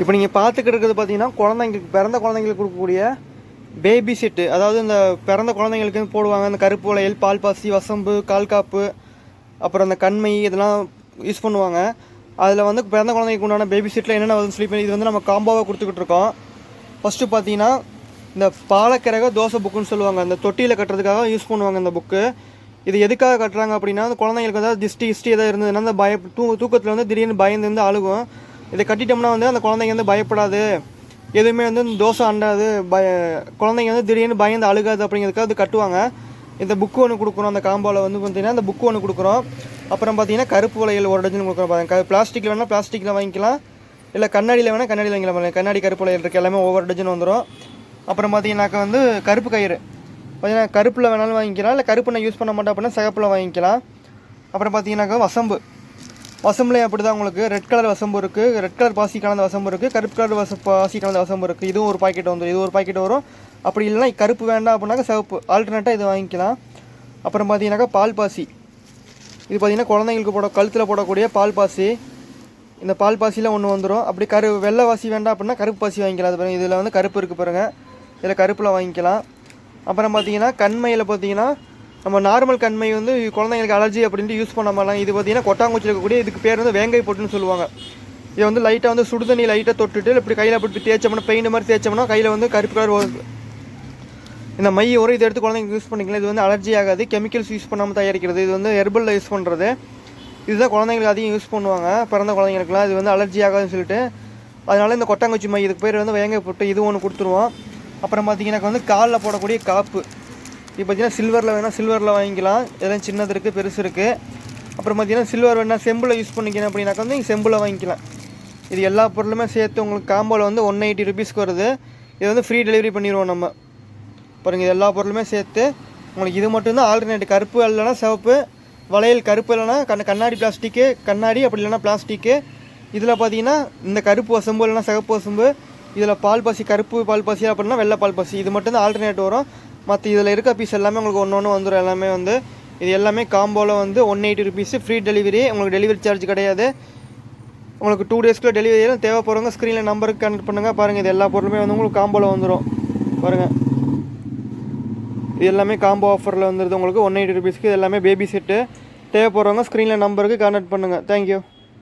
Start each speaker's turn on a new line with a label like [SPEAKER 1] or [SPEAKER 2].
[SPEAKER 1] இப்போ நீங்கள் பார்த்துக்கிட்டு இருக்கிறது பார்த்தீங்கன்னா குழந்தைங்களுக்கு பிறந்த குழந்தைங்களுக்கு கொடுக்கக்கூடிய பேபி செட்டு அதாவது இந்த பிறந்த குழந்தைங்களுக்கு போடுவாங்க. இந்த கருப்பு வளையல் பால் பாசி வசம்பு கால்காப்பு அப்புறம் அந்த கண்மை இதெல்லாம் யூஸ் பண்ணுவாங்க. அதில் வந்து பிறந்த குழந்தைங்களுக்கு உண்டான பேபி செட்டில் என்னென்ன வருதுன்னு சொல்லி பண்ணி இது வந்து நம்ம காம்போவாக கொடுத்துக்கிட்டு இருக்கோம். ஃபஸ்ட்டு பார்த்தீங்கன்னா இந்த பாலக்கிரக தோசை புக்குன்னு சொல்லுவாங்க. அந்த தொட்டியில் கட்டுறதுக்காக யூஸ் பண்ணுவாங்க இந்த புக்கு. இது எதுக்காக கட்டுறாங்க அப்படின்னா அந்த குழந்தைங்களுக்கு ஏதாவது திஷ்டி ஹிஸ்டி எதாவது இருந்ததுன்னா அந்த பய தூ தூக்கத்தில் வந்து திடீர்னு பயந்து வந்து அழுகும். இதை கட்டிட்டோம்னா வந்து அந்த குழந்தைங்க வந்து பயப்படாது. எதுவுமே வந்து இந்த தோசை அண்டாது பய குழந்தைங்க வந்து திடீர்னு பயந்து அழுகாது அப்படிங்கிறதுக்காக அது கட்டுவாங்க. இந்த புக்கு ஒன்று கொடுக்குறோம் அந்த காம்போவில் வந்து பார்த்தீங்கன்னா அந்த புக்கு ஒன்று கொடுக்குறோம். அப்புறம் பார்த்தீங்கன்னா கருப்பு வளையல் ஒரு டஜன் கொடுக்குறோம் பாருங்க. பிளாஸ்டிக்கில் வேணால் பிளாஸ்டிக்கில் வாங்கிக்கலாம். இல்லை கண்ணாடியில் வேணால் கண்ணாடியில் வாங்கிக்கலாம் பாருங்கள் கண்ணாடி கருப்பு வளையல் இருக்குது எல்லாமே ஒவ்வொரு டஜன் வந்துடும் அப்புறம் பார்த்தீங்கன்னாக்கா வந்து கருப்பு கயிறு. பார்த்தீங்கன்னா கருப்பில் வேணாலும் வாங்கிக்கலாம் இல்லை கருப்பு நான் யூஸ் பண்ண மாட்டேன் அப்படின்னா சிகப்பில் வாங்கிக்கலாம். அப்புறம் பார்த்தீங்கன்னாக்கா வசம்பு. வசம்புலேயே அப்படி தான் உங்களுக்கு. ரெட் கலர் வசம்பு இருக்குது ரெட் கலர் பாசி கலந்த வசம்பு இருக்குது கருப்பு கலர் வச பாசி கலந்த வசம்பு இருக்குது இதுவும் ஒரு பாக்கெட் வந்துடும் இது ஒரு பாக்கெட் வரும். அப்படி இல்லைன்னா கருப்பு வேண்டாம் அப்படின்னாக்கா சிவப்பு. ஆல்டர்னேட்டாக இது வாங்கிக்கலாம். அப்புறம் பார்த்தீங்கன்னாக்கா பால் பாசி. இது பார்த்தீங்கன்னா குழந்தைங்களுக்கு போட கழுத்தில் போடக்கூடிய பால் பாசி. இந்த பால் பாசியில் ஒன்று வந்துடும் அப்படி கரு வெள்ளை வாசி வேண்டாம் அப்படின்னா கருப்பு பாசி வாங்கிக்கலாம். அது பாருங்கள் இதில் வந்து கருப்பு இருக்குது பாருங்கள் இதில் கருப்பில் வாங்கிக்கலாம். அப்புறம் பார்த்தீங்கன்னா கண்மையில் பார்த்தீங்கன்னா நம்ம நார்மல் கண்மை வந்து குழந்தைங்களுக்கு அலர்ஜி அப்படின்ட்டு யூஸ் பண்ண மாட்டலாம் இது பார்த்தீங்கன்னா கொட்டாங்குச்சி இருக்கக்கூடிய இதுக்கு பேர் வந்து வேங்கை பொட்டுன்னு சொல்லுவாங்க. இதை வந்து லைட்டாக வந்து சுடுதண்ணி லைட்டாக தொட்டுட்டு இப்படி கையில் அப்படி தேய்ச்சோம்னா பெயிண்ட் மாதிரி தேய்ச்சோம்னா கையில் வந்து கருப்பு கலர் இந்த மை ஒரு இதை எடுத்து குழந்தைங்க யூஸ் பண்ணிக்கலாம். இது வந்து அலர்ஜி ஆகாது. கெமிக்கல்ஸ் யூஸ் பண்ணாமல் தயாரிக்கிறது. இது வந்து ஹெர்பலில் யூஸ் பண்ணுறது இதுதான் குழந்தைங்களுக்கு அதிகம் யூஸ் பண்ணுவாங்க. பிறந்த குழந்தைங்களுக்குலாம் இது வந்து அலர்ஜி ஆகாதுன்னு சொல்லிட்டு. அதனால் இந்த கொட்டாங்குச்சி மை இதுக்கு பேர் வந்து வேங்கை போட்டு இது ஒன்று கொடுத்துருவோம். அப்புறம் பார்த்தீங்கன்னா வந்து காலில் போடக்கூடிய காப்பு. இப்போ பார்த்தீங்கன்னா சில்வரில் வேணால் சில்வரில் வாங்கிக்கலாம். இதெல்லாம் சின்னது இருக்குது பெருசு இருக்குது அப்புறம் பார்த்தீங்கன்னா சில்வர் வேணால் செம்பில் யூஸ் பண்ணிக்கணும் அப்படின்னாக்கா வந்து செம்பில் வாங்கிக்கலாம். இது எல்லா பொருளுமே சேர்த்து உங்களுக்கு காம்போவில் வந்து ஒன் எயிட்டி ருபீஸ்க்கு வருது. இது வந்து ஃப்ரீ டெலிவரி பண்ணிடுவோம் நம்ம. பாருங்கள் இது எல்லா பொருளுமே சேர்த்து உங்களுக்கு இது மட்டும்தான் ஆல்டர்னேட் கருப்பு இல்லைன்னா சிவப்பு வளையல் கருப்பு இல்லைன்னா கண்ண கண்ணாடி பிளாஸ்டிக்கு கண்ணாடி அப்படி இல்லைன்னா பிளாஸ்டிக்கு இதில் பார்த்தீங்கன்னா இந்த கருப்பு வசம்பு இல்லைனா சிகப்பு வசம்பு இதில் பால் பாசி கருப்பு பால் பாசி அப்படின்னா வெள்ளை பால் பாசி. இது மட்டும்தான் ஆல்டர்னேட் வரும். மற்ற இதில் இருக்க பீஸ் எல்லாமே உங்களுக்கு ஒன்று ஒன்று வந்துடும் எல்லாமே வந்து இது எல்லாமே காம்போவில் வந்து one eighty rupees free delivery உங்களுக்கு டெலிவரி சார்ஜ் கிடையாது. உங்களுக்கு டூ டேஸ்க்குள்ள டெலிவரி ஆயிரும் தேவைப்படுறவங்க ஸ்க்ரீனில் நம்பருக்கு கனெக்ட் பண்ணுங்கள் பாருங்கள் இது எல்லா பொருளுமே வந்து உங்களுக்கு காம்போவில் வந்துடும் பாருங்கள் இது எல்லாமே காம்போ ஆஃபரில் வந்துடுது உங்களுக்கு ஒன் எயிட்டி ருபீஸ்க்கு இது எல்லாமே பேபி செட்டு தேவைப்படுறவங்க ஸ்க்ரீனில் நம்பருக்கு கான்டாக்ட் பண்ணுங்கள் தேங்க்யூ